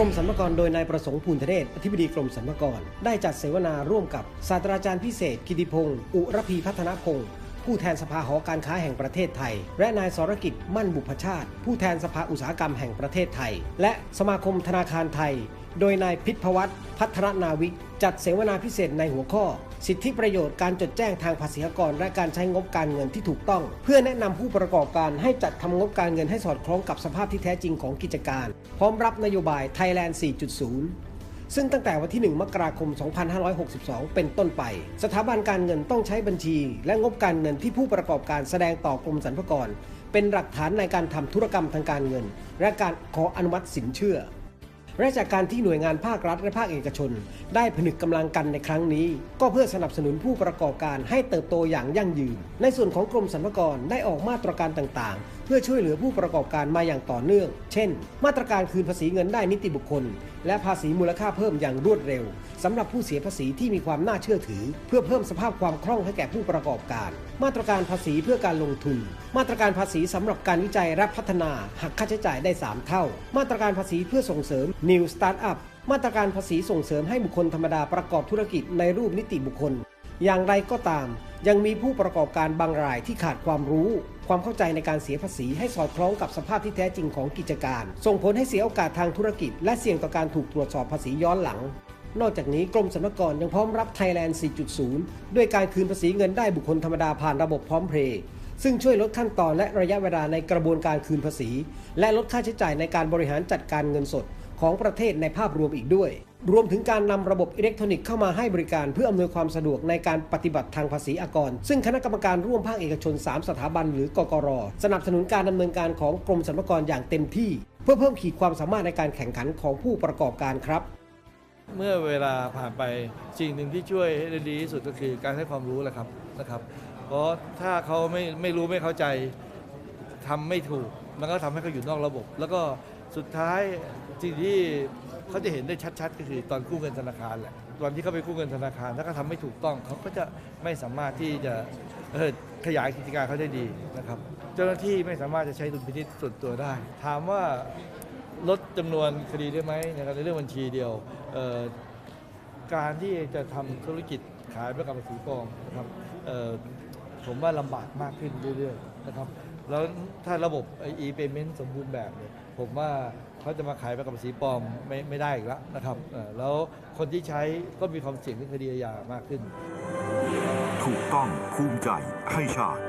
กรมสรรพากรโดยนายประสงค์ภูลเทศอธิบดีกรมสรรพากรได้จัดเสวนาร่วมกับศาสตราจารย์พิเศษ กิติพงศ์อุรพีพัฒนพงศ์ ผู้แทนสภาหอการค้าแห่งประเทศไทย และนายสรกิจมั่นบุพชาติ ผู้แทนสภาอุตสาหกรรมแห่งประเทศไทย และสมาคมธนาคารไทย โดยนายพิษพวัตรพัฒรนาวิกจัดเสวนาพิเศษในหัวข้อ สิทธิประโยชน์การจดแจ้งทางภาษีกร และการใช้งบการเงินที่ถูกต้อง เพื่อแนะนำผู้ประกอบการให้จัดทำงบการเงินให้สอดคล้องกับสภาพที่แท้จริงของกิจการ พร้อมรับนโยบาย Thailand 4.0 ซึ่งตั้งแต่วันที่ 1 มกราคม 2562 เป็นต้นไป สถาบันการเงินต้องใช้บัญชี และงบการเงินที่ผู้ประกอบการแสดงต่อกรมสรรพากร เป็นหลักฐานในการทำธุรกรรมทางการเงิน และการขออนุมัติสินเชื่อและจากการที่หน่วยงานภาครัฐและภาคเอกชน ได้ผนึกกำลังกันในครั้งนี้ ก็เพื่อสนับสนุนผู้ประกอบการให้เติบโตอย่างยั่งยืน ในส่วนของกรมสรรพากรได้ออกมาตรการต่างๆ พื่อช่วยเหลือผู้ประกอบการมาอย่างต่อเนื่อง เช่น มาตรการคืนภาษีเงินได้นิติบุคคล และภาษีมูลค่าเพิ่มอย่างรวดเร็วสำหรับผู้เสียภาษีที่มีความน่าเชื่อถือ เพื่อเพิ่มสภาพความคล่องให้แก่ผู้ประกอบการ มาตรการภาษีเพื่อการลงทุน มาตรการภาษีสำหรับการวิจัยและพัฒนาหักค่าใช้จ่ายได้ 3 เท่า มาตรการภาษีเพื่อส่งเสริม New Startup มาตรการภาษีส่งเสริมให้บุคคลธรรมดาประกอบธุรกิจในรูปนิติบุคคล อย่างไรก็ตาม ยังมีผู้ประกอบการบางรายที่ขาดความรู้ ความเข้าใจในการเสียภาษีให้สอดคล้องกับสภาพที่แท้จริงของกิจการ ส่งผลให้เสียโอกาสทางธุรกิจ และเสี่ยงต่อการถูกตรวจสอบภาษีย้อนหลัง นอกจากนี้กรมสรรพากรยังพร้อมรับ Thailand 4.0 ด้วยการคืนภาษีเงินได้บุคคลธรรมดาผ่านระบบพร้อมเพรย์ซึ่งช่วยลดขั้นตอนและระยะเวลาในกระบวนการคืนภาษี และลดค่าใช้จ่ายในการบริหารจัดการเงินสดของประเทศในภาพรวมอีกด้วย รวมถึงการนำระบบอิเล็กทรอนิกส์เข้ามาให้บริการเพื่ออำนวยความสะดวกในการปฏิบัติทางภาษีอากร ซึ่งคณะกรรมการร่วมภาคเอกชน 3 สถาบัน หรือกกร สนับสนุนการดำเนินการของกรมสรรพากรอย่างเต็มที่ เพื่อเพิ่มขีดความสามารถในการแข่งขันของผู้ประกอบการครับ เมื่อเวลาผ่านไปสิ่งหนึ่งที่ช่วยให้ได้ดีที่สุดก็คือการให้ความรู้แหละครับนะครับ เพราะถ้าเขาไม่ไม่รู้ไม่เข้าใจทำไม่ถูกมันก็ทำให้เขาอยู่นอกระบบ แล้วก็ สุดท้ายสิ่งที่เขาจะเห็นได้ชัด ๆ ก็คือตอนกู้เงินธนาคารแหละตอนที่เขาไปกู้เงินธนาคาร ถ้าเขาทำไม่ถูกต้องเขาก็จะไม่สามารถที่จะขยายกิจการเขาได้ดีนะครับ เจ้าหน้าที่ไม่สามารถจะใช้ดุลพินิจส่วนตัวได้ ถามว่าลดจำนวนคดีได้ไหมนะครับในเรื่องบัญชีเดียวการที่จะทำธุรกิจขายประกันภาษีปลอมนะครับเอ่อ ผมว่าลำบากมากขึ้นเรื่อยๆนะครับ แล้วถ้าระบบไอ e-payment สมบูรณ์แบบเนี่ยผมว่าเขาจะมาขายประกับสีปลอมไม่ไม่ได้อีกแล้วนะครับเอ่อแล้วคนที่ใช้ก็มีความเสี่ยงเรื่องคดีอาญามากขึ้น ถูกต้องภูมิใจให้ชาติ